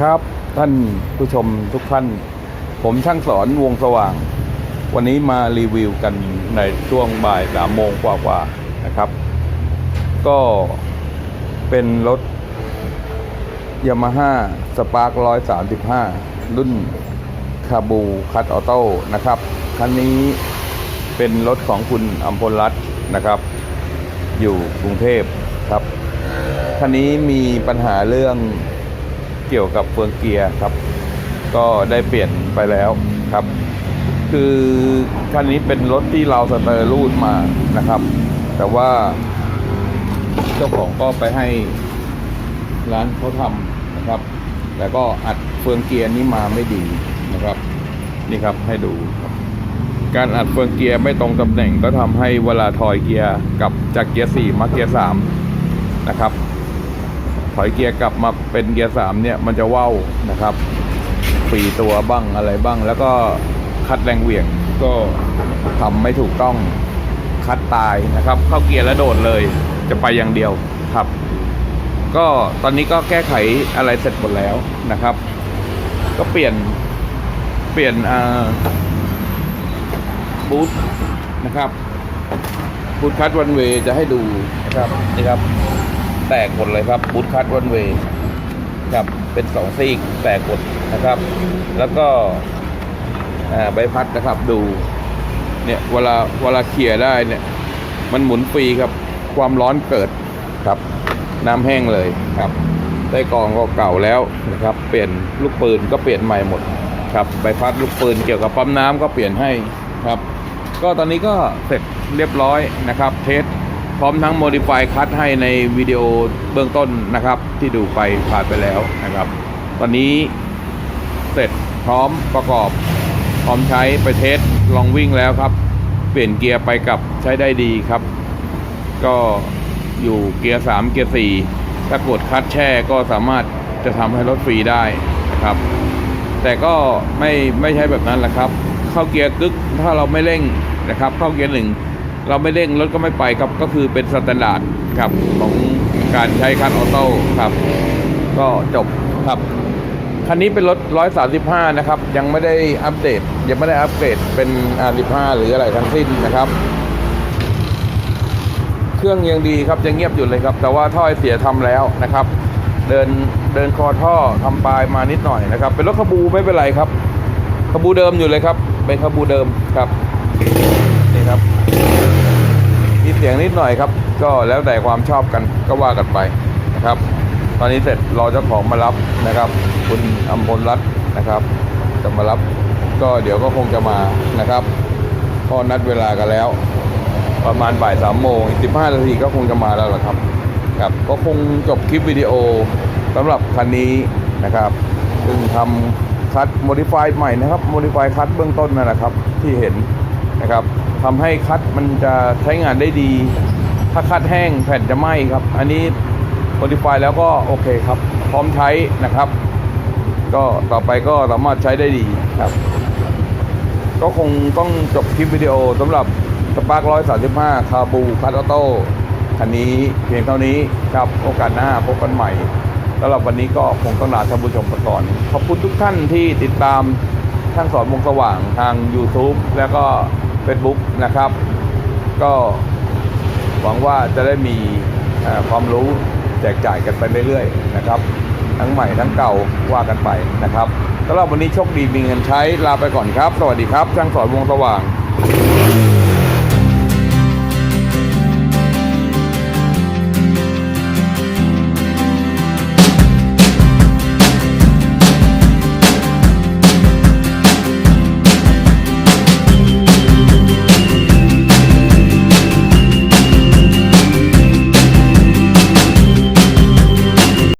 ครับ ท่านผู้ชมทุกท่าน ผมช่างสอนวงสว่าง วันนี้มารีวิวกันในช่วงบ่ายสามโมงกว่าๆนะครับ ก็เป็นรถยามาฮ่าสปาร์คร้อยสามสิบห้ารุ่นคาบูคัตออโต้นะครับ คันนี้เป็นรถของคุณอัมพลรัตน์นะครับ อยู่กรุงเทพครับ คันนี้มีปัญหาเรื่อง เกี่ยวกับเฟืองเกียร์ครับ ก็ได้เปลี่ยนไปแล้วครับ คือคันนี้เป็นรถที่เราสเตอร์รูดมานะครับ แต่ว่า เจ้าของก็ไปให้ร้านเขาทำนะครับ แล้วก็อัดเฟืองเกียร์นี้มาไม่ดีนะครับ นี่ครับให้ดูครับการอัดเฟืองเกียร์ไม่ตรงตำแหน่งก็ทำให้เวลาถอยเกียร์กับจากเกียร์สี่มาเกียร์สามนะครับ ถอยเกียร์กลับมาเป็นเกียร์สามเนี่ยมันจะว่าวนะครับปีตัวบ้างอะไรบ้าง แล้วก็คัดแรงเหวี่ยงก็ทำไม่ถูกต้องคัดตายนะครับ เข้าเกียร์แล้วโดดเลยจะไปอย่างเดียวครับ ก็ตอนนี้ก็แก้ไขอะไรเสร็จหมดแล้วนะครับ ก็เปลี่ยนเปลี่ยนอ่าบูธนะครับบูธคัตวันเวจะให้ดูนะครับนี่ครับ แตกหมดเลยครับบูธคัตวันเวครับเป็นสองซีกแตกหมดนะครับ แล้วก็ใบพัดนะครับดูเนี่ยเวลาเวลาเขี่ยได้เนี่ย มันหมุนฟรีครับ ความร้อนเกิดครับ น้ำแห้งเลยครับได้กองก็เก่าแล้วนะครับ เปลี่ยนลูกปืนก็เปลี่ยนใหม่หมดครับใบพัดลูกปืนเกี่ยวกับปั๊มน้ำก็เปลี่ยนให้ครับ ก็ตอนนี้ก็เสร็จเรียบร้อยนะครับ เทส ร้อมทั้งโมดิฟายคัดให้ในวิดีโอเบื้องต้นนะครับ ที่ดูไปผ่านไปแล้วนะครับ ตอนนี้เสร็จพร้อมประกอบ พร้อมใช้ไปเทสลองวิ่งแล้วครับ เปลี่ยนเกียร์ไปกับใช้ได้ดีครับ ก็อยู่เกียร์สามเกียร์สี่ถ้ากดคลัตช์แช่ก็สามารถจะทำให้รถฟรีได้นะครับ แต่ก็ไม่ไม่ใช่แบบนั้นแหละครับ เข้าเกียร์กึกถ้าเราไม่เร่งนะครับ เข้าเกียร์หนึ่ง เราไม่เร่งรถก็ไม่ไปครับก็คือเป็นสแตนดาร์ดครับของการใช้คันออโต้ครับ ก็จบครับคันนี้เป็นรถ 135 นะครับ ยังไม่ได้อัปเดต ยังไม่ได้อัปเกรดเป็น R15 หรืออะไรทั้งสิ้นนะครับ เครื่องยังดีครับยังเงียบอยู่เลยครับ แต่ว่าท่อไอเสียทำแล้วนะครับ เดินเดินคอท่อทำปลายมานิดหน่อยนะครับ เป็นรถขบูไม่เป็นไรครับ ขบูเดิมอยู่เลยครับ เป็นขบูเดิมครับ นี่ครับ มีเสียงนิดหน่อยครับ ก็แล้วแต่ความชอบกันก็ว่ากันไปนะครับ ตอนนี้เสร็จรอเจ้าของมารับนะครับ คุณอมพลรัตน์นะครับ จะมารับก็เดี๋ยวก็คงจะมานะครับก็นัดเวลากันแล้ว ประมาณบ่ายสามโมงสิบห้านาทีก็คงจะมาแล้วล่ะครับครับก็คงจบคลิปวิดีโอสำหรับคันนี้นะครับซึ่งทำคัดโมดิฟายใหม่นะครับโมดิฟายคัดเบื้องต้นนั่นแหละครับที่เห็น นะครับทำให้คัดมันจะใช้งานได้ดี ถ้าคัดแห้งแผ่นจะไหม้ครับ อันนี้โมดิฟายแล้วก็โอเคครับ พร้อมใช้นะครับ ก็ต่อไปก็สามารถใช้ได้ดีครับ ก็คงต้องจบคลิปวิดีโอสำหรับสปาร์คร้อยสาสิบห้าคาบูคาร์โต้คันนี้เพียงเท่านี้ครับโอกาสหน้าพบกันใหม่สำหรับวันนี้ก็คงต้องลาท่านผู้ชมไปก่อน ขอบคุณทุกท่านที่ติดตามท่านสอนวงสว่างทาง YouTube แล้วก็ Facebook นะครับ ก็หวังว่าจะได้มีความรู้แจกจ่ายกันไปเรื่อยๆนะครับ ทั้งใหม่ทั้งเก่าว่ากันไปนะครับสำหรับวันนี้โชคดีมีเงินใช้ลาไปก่อนครับ สวัสดีครับช่างสอนวงสว่าง